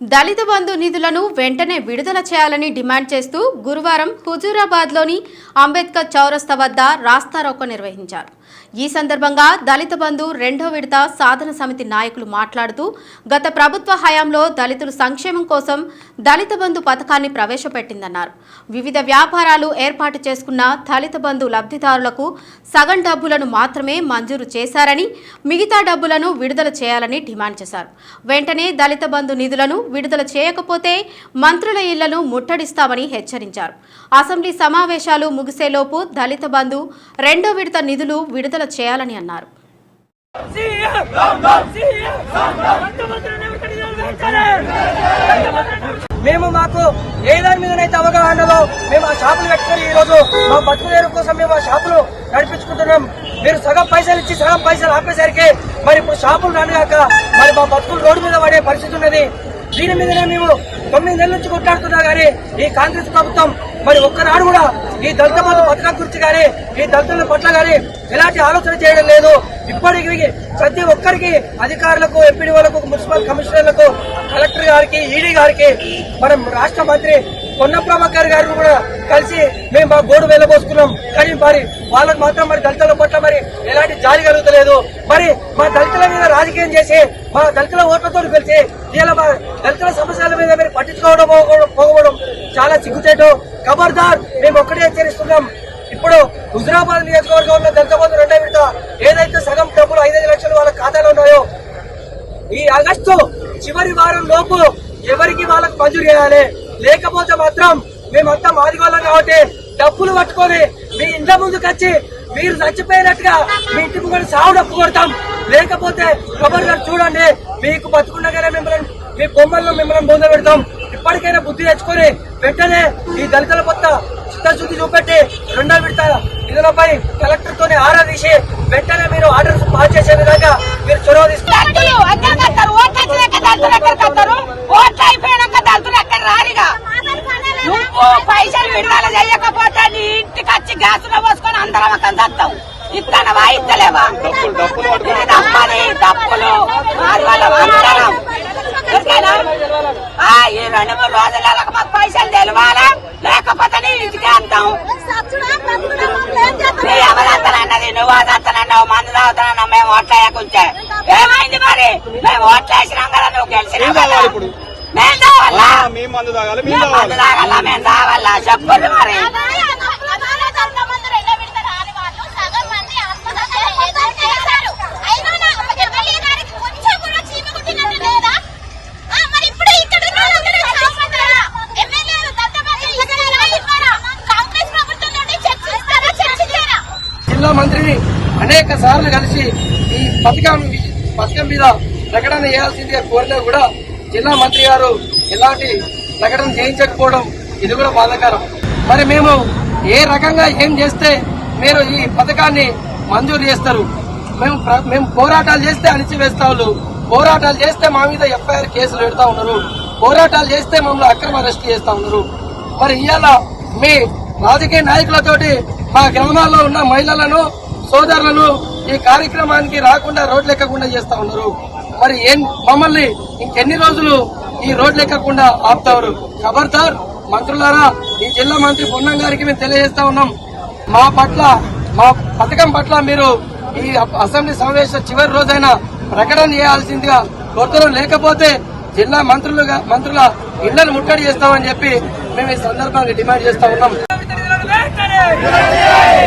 దళిత బంధు నిధులను వెంటనే విడుదల చేయాలని డిమాండ్ చేస్తూ గురువారం హుజూరాబాద్లోని అంబేద్కర్ చౌరస్తా వద్ద రాస్తారోకో నిర్వహించారు. ఈ సందర్భంగా దళిత బంధు రెండో విడత సాధన సమితి నాయకులు మాట్లాడుతూ గత ప్రభుత్వ హయాంలో దళితుల సంక్షేమం కోసం దళిత బంధు పథకాన్ని ప్రవేశపెట్టిందన్నారు. వివిధ వ్యాపారాలు ఏర్పాటు చేసుకున్న దళిత బంధు లబ్ధిదారులకు సగం డబ్బులను మాత్రమే మంజూరు చేశారని మిగతా డబ్బులను విడుదల చేయాలని డిమాండ్ చేశారు. వెంటనే దళిత బంధు నిధులను విడుదల చేయకపోతే మంత్రుల ఇళ్ళను ముట్టడిస్తామని హెచ్చరించారు. అసెంబ్లీ సమావేశాలు ముగిసేలోపు దళిత బంధు రెండో విడత నిధులు విడుదల చేయాలని అన్నారు. మేము మాకు ఏ దాని మీదనైతే అవగాహనలో మేము ఆ షాపులు పెట్టుకుని ఈ రోజు మా బతుకుదేరు కోసం మేము ఆ షాపులు నడిపించుకుంటున్నాం. మీరు సగం పైసలు ఇచ్చి సగం పైసలు ఆపేసరికి మరి ఇప్పుడు షాపులు రానిగాక మరి మా బతుకులు రోడ్డు మీద పడే పరిస్థితి ఉన్నది. దీని మీదనే మేము తొమ్మిది నెలల నుంచి కొట్లాడుతున్నా గానీ ఈ కాంగ్రెస్ ప్రభుత్వం మరి ఒక్కనాడు కూడా ఈ దళిత బంధు పథకం గురించి కానీ ఈ దళితుల పట్ల కానీ ఎలాంటి ఆలోచన చేయడం లేదు. ఇప్పటికి ప్రతి ఒక్కరికి అధికారులకు ఎంపీడీ వాళ్ళకు మున్సిపల్ కమిషనర్లకు కలెక్టర్ గారికి ఈడీ గారికి మనం రాష్ట్ర మంత్రి పొన్న ప్రభాకర్ గారు కూడా చేసి మేము మా గోడు వెళ్ళబోసుకున్నాం కానీ మరి వాళ్ళకి మాత్రం మరి దళితుల పట్ల మరి ఎలాంటి జాలి కలుగుతలేదు. మరి మా దళితుల మీద రాజకీయం చేసి మా దళితుల ఓట్లతో కలిసి ఇలా మా దళితుల సమస్యల మీద మీరు పట్టించుకోవడం పోకపోవడం- పోకపోవడం చాలా సిగ్గుచేటు ఖబర్దార్ మేము ఒక్కటే హెచ్చరిస్తున్నాం. ఇప్పుడు హుజరాబాద్ నియోజకవర్గంలో దళిత బంధు రెండో విడత ఏదైతే సగం డబ్బులు ఐదైదు లక్షలు వాళ్ళ ఖాతాలో ఉన్నాయో ఈ ఆగస్టు చివరి వారం లోపు ఎవరికి వాళ్ళకి మంజూరు చేయాలి? లేకపోతే మాత్రం మేమంతా మాదిగోళ్ళం కాబట్టి డబ్బులు పట్టుకొని మీ ఇంట్ల ముందుకు వచ్చి మీరు చచ్చిపోయినట్టుగా మీ ఇంటి ముందు సాగు డప్పు కొడతాం. లేకపోతే కబర్ గారు చూడండి మీకు బతుకుండగానే మిమ్మల్ని మీ బొమ్మలను మిమ్మల్ని బొంద పెడతాం. ఇప్పటికైనా బుద్ధి తెచ్చుకొని వెంటనే ఈ దళితుల కొత్త చిత్తశుద్ధి చూపెట్టి రెండో విడత నిధులపై కలెక్టర్ తోనే ఆరా తీసి వెంటనే మీరు ఆర్డర్స్ పాస్ చేసే విధంగా మీరు చొరవ తీసుకుంటారు దళితులు ఎక్కడ కట్టారు ఓట్లు వచ్చినాక దళితులు ఎక్కడ కట్టారు ఓట్లు అయిపోయినాక దళితులు ఎక్కడ రారిగా నువ్వు పైసలు విడుదల చేయకపోతే నీ ఇంటికి వచ్చి గ్యాసులో పోసుకొని అందరం అక్కడ దత్తాం ఇది తప్పని తప్పులు అందరం. ఈ రెండు మూడు రోజులకు మాకు పైసలు తెలియాలా లేకపోతే నీ ఇంటికి అంటాం. నీ ఎవరంతనన్నది నువ్వు అదంతనన్నావు మందు తాగుతానన్నావు మేము ఓట్లు వేయకుంటే ఏమైంది మరి? మేము ఓట్లు వేసినాం కదా నువ్వు ఇప్పుడు? మేము తాగాలా ఆ, మీ మందు తాగాలి మేము మందు తాగాలి. తాగాలా మేము తాగాలా చెప్పండి మరి. జిల్లా మంత్రిని అనేక సార్లు కలిసి ఈ పథకం పథకం మీద ప్రకటన చేయాల్సిందిగా కోరినా కూడా జిల్లా మంత్రి గారు ఎలాంటి ప్రకటన చేయించకపోవడం ఇది కూడా బాధాకరం. మరి మేము ఏ రకంగా ఏం చేస్తే మీరు ఈ పథకాన్ని మంజూరు చేస్తారు? మేము ప్ర- మేము పోరాటాలు చేస్తే అణిచివేస్తా పోరాటాలు చేస్తే మా మీద ఎఫ్ఐఆర్ కేసులు పెడతా ఉన్నారు. పోరాటాలు చేస్తే మమ్మల్ని అక్రమ అరెస్ట్ చేస్తా ఉన్నారు. మరి ఇవాళ మీ రాజకీయ నాయకులతోటి మా గ్రామాల్లో ఉన్న మహిళలను సోదరులను ఈ కార్యక్రమానికి రాకుండా రోడ్లు ఎక్కకుండా చేస్తా ఉన్నారు. మరి ఏం మమ్మల్ని ఇంకెన్ని రోజులు ఈ రోడ్లు ఎక్కకుండా ఆపుతారు ఖబర్దార్ మంత్రులారా ఈ జిల్లా మంత్రి పొన్నం గారికి మేము తెలియజేస్తా ఉన్నాం. మా పట్ల మా పథకం పట్ల మీరు ఈ అసెంబ్లీ సమావేశ చివరి రోజైన ప్రకటన చేయాల్సిందిగా కోరుతున్నాం. లేకపోతే జిల్లా మంత్రులుగా మంత్రుల ఇళ్ళను ముట్టడి చేస్తామని చెప్పి మేము ఈ సందర్భంగా డిమాండ్ చేస్తా ఉన్నాం. Yeah, yeah, yeah.